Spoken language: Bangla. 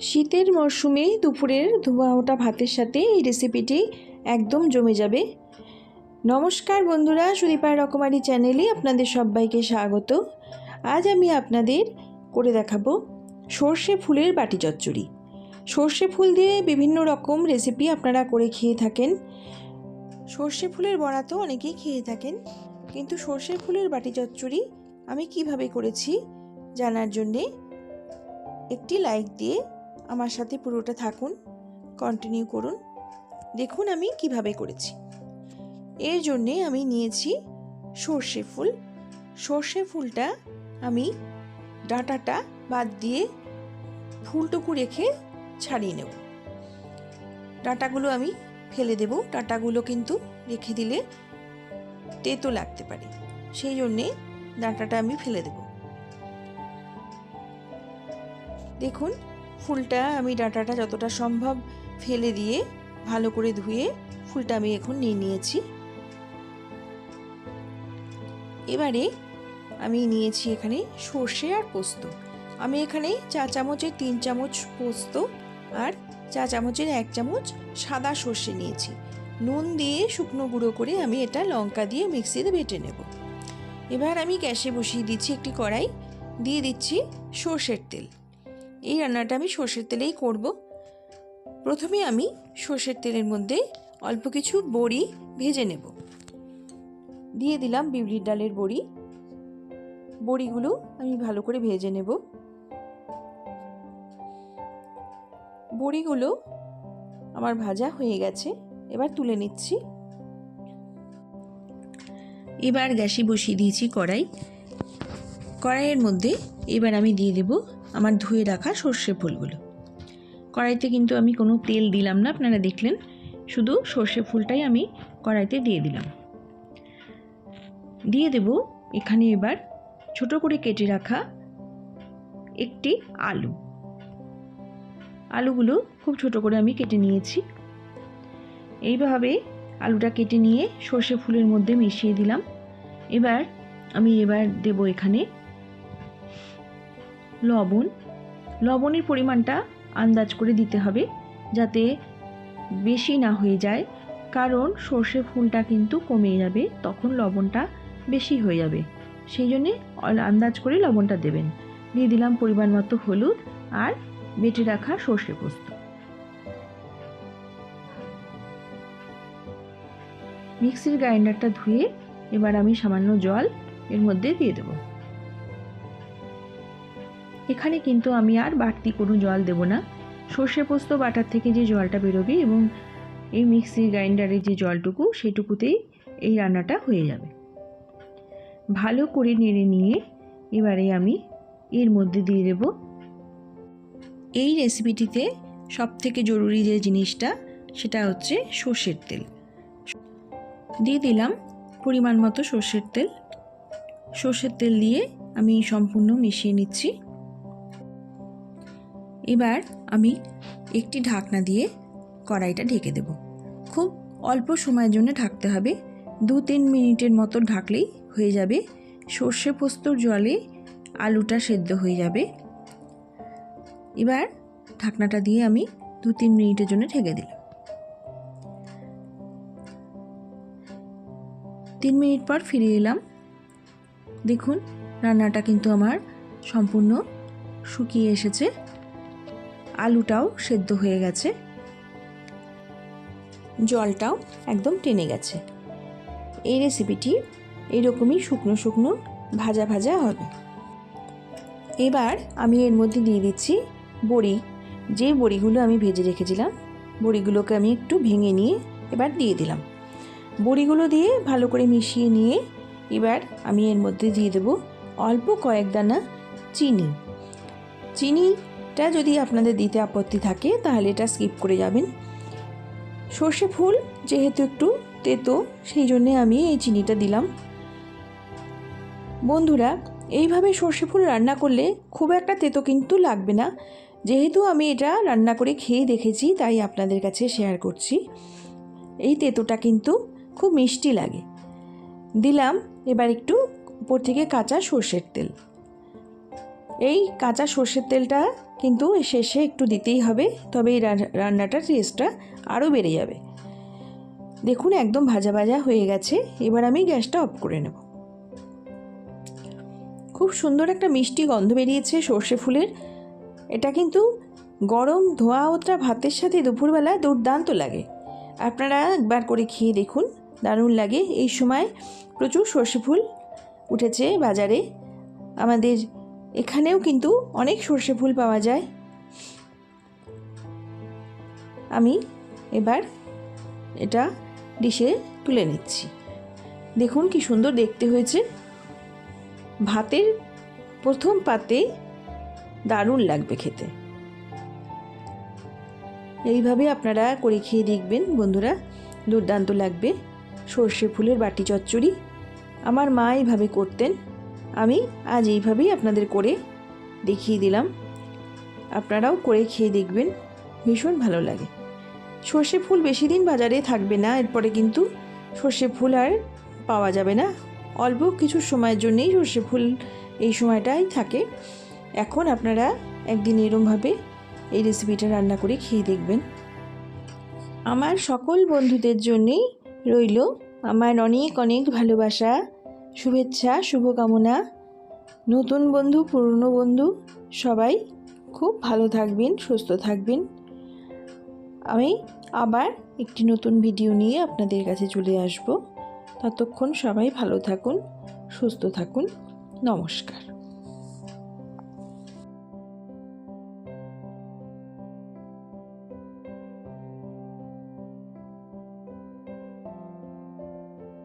শীতের মরশুমে দুপুরের ধোয়া ওটা ভাতের সাথে এই রেসিপিটি একদম জমে যাবে। নমস্কার বন্ধুরা সুদীপার রকমারি চ্যানেলে আপনাদের সবাইকে স্বাগত। আজ আমি আপনাদের করে দেখাবো সর্ষে ফুলের বাটি চচ্চড়ি। সর্ষে ফুল দিয়ে বিভিন্ন রকম রেসিপি আপনারা করে খেয়ে থাকেন। সর্ষে ফুলের বড়া তো অনেকেই খেয়ে থাকেন, কিন্তু সর্ষে ফুলের বাটি চচ্চড়ি আমি কীভাবে করেছি জানার জন্যে একটি লাইক দিয়ে আমার সাথে পুরোটা থাকুন কন্টিনিউ করুন। দেখুন আমি কীভাবে করেছি। এর জন্যে আমি নিয়েছি সর্ষে ফুল। সর্ষে ফুলটা আমি ডাঁটাটা বাদ দিয়ে ফুলটুকু রেখে ছাড়িয়ে নেব। ডাঁটাগুলো আমি ফেলে দেব। ডাঁটাগুলো কিন্তু রেখে দিলে তেতো লাগতে পারে। সেই জন্যে ডাঁটাটা আমি ফেলে দেব। দেখুন ফুলটা আমি ডাঁটাটা যতটা সম্ভব ফেলে দিয়ে ভালো করে ধুয়ে ফুলটা আমি এখন নিয়ে নিয়েছি। এবারে আমি নিয়েছি এখানে সর্ষে আর পোস্ত। আমি এখানে চা চামচের তিন চামচ পোস্ত আর চা চামচের এক চামচ সাদা সর্ষে নিয়েছি। নুন দিয়ে শুকনো গুঁড়ো করে আমি এটা লঙ্কা দিয়ে মিক্সিতে বেটে নেব। এবার আমি গ্যাসে বসিয়ে দিচ্ছি একটি কড়াই। দিয়ে দিচ্ছি সর্ষের তেল। এই রান্নাটা আমি সর্ষের তেলেই করব। প্রথমে আমি সর্ষের তেলের মধ্যে অল্প কিছু বড়ি ভেজে নেব। দিয়ে দিলাম বিউলির ডালের বড়ি। বড়িগুলো আমি ভালো করে ভেজে নেব। বড়িগুলো আমার ভাজা হয়ে গেছে, এবার তুলে নিচ্ছি। এবার গ্যাসে বসিয়ে দিয়েছি কড়াই। কড়াইয়ের মধ্যে এবার আমি দিয়ে দেব আমার ধুয়ে রাখা সর্ষে ফুলগুলো। কড়াইতে কিন্তু আমি কোনো তেল দিলাম না, আপনারা দেখলেন। শুধু সর্ষে ফুলটাই আমি কড়াইতে দিয়ে দিলাম। দিয়ে দেব এখানে এবার ছোট করে কেটে রাখা একটি আলু। আলুগুলো খুব ছোট করে আমি কেটে নিয়েছি। এইভাবে আলুটা কেটে নিয়ে সর্ষে ফুলের মধ্যে মিশিয়ে দিলাম। এবার আমি এবার দেব এখানে লবণ। লবণের পরিমাণটা আন্দাজ করে দিতে হবে যাতে বেশি না হয়ে যায়। কারণ সর্ষে ফুলটা কিন্তু কমে যাবে, তখন লবণটা বেশি হয়ে যাবে। সেই জন্যে আন্দাজ করে লবণটা দেবেন। দিয়ে দিলাম পরিমাণ মতো হলুদ আর বেটে রাখা সর্ষে পোস্ত। মিক্সির গ্রাইন্ডারটা ধুয়ে এবার আমি সামান্য জল এর মধ্যে দিয়ে দেব। এখানে কিন্তু আমি আর বাড়তি কোনো জল দেব না। সর্ষে পোস্ত বাটার থেকে যে জলটা বেরোবে এবং এই মিক্সি গ্রাইন্ডারের যে জলটুকু, সেটুকুতেই এই রান্নাটা হয়ে যাবে। ভালো করে নেড়ে নিয়ে এবারে আমি এর মধ্যে দিয়ে দেব। এই রেসিপিটিতে সবথেকে জরুরি যে জিনিসটা, সেটা হচ্ছে সর্ষের তেল। দিয়ে দিলাম পরিমাণ মতো সর্ষের তেল। সর্ষের তেল দিয়ে আমি সম্পূর্ণ মিশিয়ে নিচ্ছি। এবার আমি একটি ঢাকনা দিয়ে কড়াইটা ঢেকে দেব। খুব অল্প সময়ের জন্য ঢাকতে হবে। দু তিন মিনিটের মতো ঢাকলেই হয়ে যাবে। সর্ষে পোস্তর জলে আলুটা সেদ্ধ হয়ে যাবে। এবার ঢাকনাটা দিয়ে আমি দু তিন মিনিটের জন্য ঢেকে দিলাম। তিন মিনিট পর ফিরে এলাম। দেখুন, রান্নাটা কিন্তু আমার সম্পূর্ণ শুকিয়ে এসেছে। আলুটাও সেদ্ধ হয়ে গেছে। জলটাও একদম টেনে গেছে। এই রেসিপিটি এরকমই শুকনো শুকনো ভাজা ভাজা হবে। এবার আমি এর মধ্যে দিয়ে দিচ্ছি বড়ি। যে বড়িগুলো আমি ভেজে রেখেছিলাম, বড়িগুলোকে আমি একটু ভেঙে নিয়ে এবার দিয়ে দিলাম। বড়িগুলো দিয়ে ভালো করে মিশিয়ে নিয়ে এবার আমি এর মধ্যে দিয়ে দেব অল্প কয়েক দানা চিনি চিনিটা যদি আপনাদের দিতে আপত্তি থাকে, তাহলে এটা স্কিপ করে যাবেন। সর্ষে ফুল, যেহেতু একটু তেতো, সেই জন্যে আমি এই চিনিটা দিলাম। বন্ধুরা, এইভাবে সর্ষে ফুল রান্না করলে খুব একটা তেতো কিন্তু লাগবে না। যেহেতু আমি এটা রান্না করে খেয়ে দেখেছি, তাই আপনাদের কাছে শেয়ার করছি। এই তেতোটা কিন্তু খুব মিষ্টি লাগে। দিলাম, এবার একটু উপর থেকে কাঁচা সর্ষের তেল। এই কাঁচা সর্ষের তেলটা কিন্তু শেষে একটু দিতেই হবে, তবে এই রান্নাটার টেস্টটা আরও বেড়ে যাবে। দেখুন, একদম ভাজা ভাজা হয়ে গেছে, এবার আমি গ্যাসটা অফ করে নেব। খুব সুন্দর একটা মিষ্টি গন্ধ বেরিয়েছে সর্ষে ফুলের। এটা কিন্তু গরম ধোয়া ওটা ভাতের সাথে দুপুরবেলা দুর্দান্ত লাগে। আপনারা একবার করে খেয়ে দেখুন, দারুণ লাগে। এই সময় প্রচুর সর্ষে ফুল উঠেছে বাজারে। আমাদের এখানেও কিন্তু অনেক সর্ষে ফুল পাওয়া যায়। আমি এবার এটা ডিশে তুলে নিচ্ছি। দেখুন কি সুন্দর দেখতে হয়েছে। ভাতের প্রথম পাতে দারুণ লাগবে খেতে। এইভাবে আপনারা করে খেয়ে দেখবেন বন্ধুরা, দুর্দান্ত লাগবে। সর্ষে ফুলের বাটি চচ্চড়ি। আমার মা এইভাবে করতেন। আমি আজ এইভাবেই আপনাদের করে দেখিয়ে দিলাম। আপনারাও করে খেয়ে দেখবেন, ভীষণ ভালো লাগে। সর্ষে ফুল বেশি দিন বাজারে থাকবে না, এরপরে কিন্তু সর্ষে ফুল আর পাওয়া যাবে না। অল্প কিছু সময়ের জন্যেই সর্ষে ফুল এই সময়টাই থাকে। এখন আপনারা একদিন এরমভাবে এই রেসিপিটা রান্না করে খেয়ে দেখবেন। আমার সকল বন্ধুদের জন্যেই রইল। আমার অনেক অনেক ভালোবাসা। শুভেচ্ছা, শুভকামনা। নতুন বন্ধু, পুরনো বন্ধু, সবাই খুব ভালো থাকবেন, সুস্থ থাকবেন। আমি আবার একটি নতুন ভিডিও নিয়ে আপনাদের কাছে চলে আসব। ততক্ষণ সবাই ভালো থাকুন, সুস্থ থাকুন। নমস্কার।